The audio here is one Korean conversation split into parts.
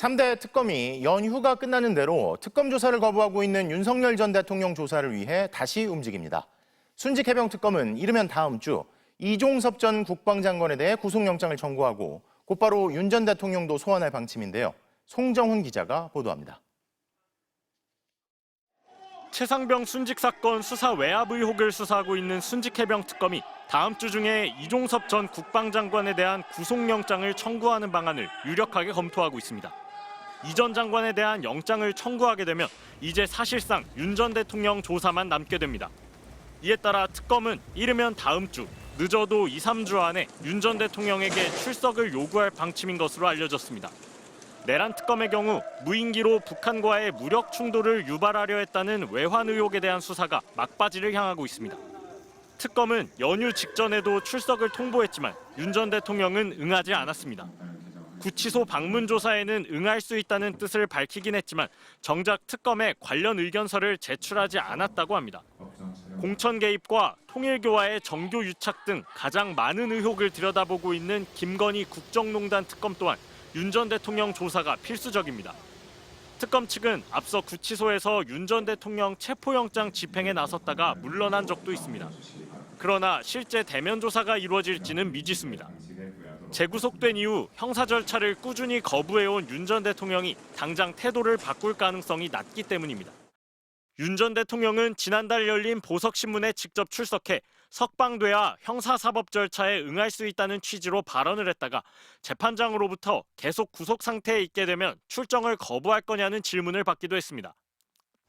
3대 특검이 연휴가 끝나는 대로 특검 조사를 거부하고 있는 윤석열 전 대통령 조사를 위해 다시 움직입니다. 순직 해병 특검은 이르면 다음 주 이종섭 전 국방장관에 대해 구속영장을 청구하고 곧바로 윤 전 대통령도 소환할 방침인데요. 송정훈 기자가 보도합니다. 최상병 순직 사건 수사 외압 의혹을 수사하고 있는 순직해병 특검이 다음 주 중에 이종섭 전 국방장관에 대한 구속영장을 청구하는 방안을 유력하게 검토하고 있습니다. 이 전 장관에 대한 영장을 청구하게 되면 이제 사실상 윤 전 대통령 조사만 남게 됩니다. 이에 따라 특검은 이르면 다음 주 늦어도 2, 3주 안에 윤 전 대통령에게 출석을 요구할 방침인 것으로 알려졌습니다. 내란 특검의 경우 무인기로 북한과의 무력 충돌을 유발하려 했다는 외환 의혹에 대한 수사가 막바지를 향하고 있습니다. 특검은 연휴 직전에도 출석을 통보했지만 윤 전 대통령은 응하지 않았습니다. 구치소 방문 조사에는 응할 수 있다는 뜻을 밝히긴 했지만 정작 특검에 관련 의견서를 제출하지 않았다고 합니다. 공천 개입과 통일교와의 정교 유착 등 가장 많은 의혹을 들여다보고 있는 김건희 국정농단 특검 또한 윤 전 대통령 조사가 필수적입니다. 특검 측은 앞서 구치소에서 윤 전 대통령 체포영장 집행에 나섰다가 물러난 적도 있습니다. 그러나 실제 대면 조사가 이루어질지는 미지수입니다. 재구속된 이후 형사 절차를 꾸준히 거부해온 윤 전 대통령이 당장 태도를 바꿀 가능성이 낮기 때문입니다. 윤 전 대통령은 지난달 열린 보석신문에 직접 출석해 석방돼야 형사사법 절차에 응할 수 있다는 취지로 발언을 했다가 재판장으로부터 계속 구속 상태에 있게 되면 출정을 거부할 거냐는 질문을 받기도 했습니다.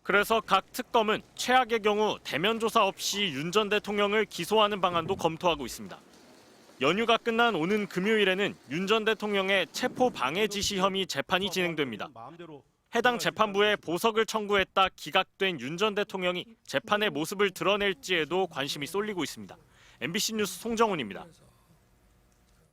그래서 각 특검은 최악의 경우 대면 조사 없이 윤 전 대통령을 기소하는 방안도 검토하고 있습니다. 연휴가 끝난 오는 금요일에는 윤 전 대통령의 체포 방해 지시 혐의 재판이 진행됩니다. 해당 재판부에 보석을 청구했다 기각된 윤 전 대통령이 재판의 모습을 드러낼지에도 관심이 쏠리고 있습니다. MBC 뉴스 송정훈입니다.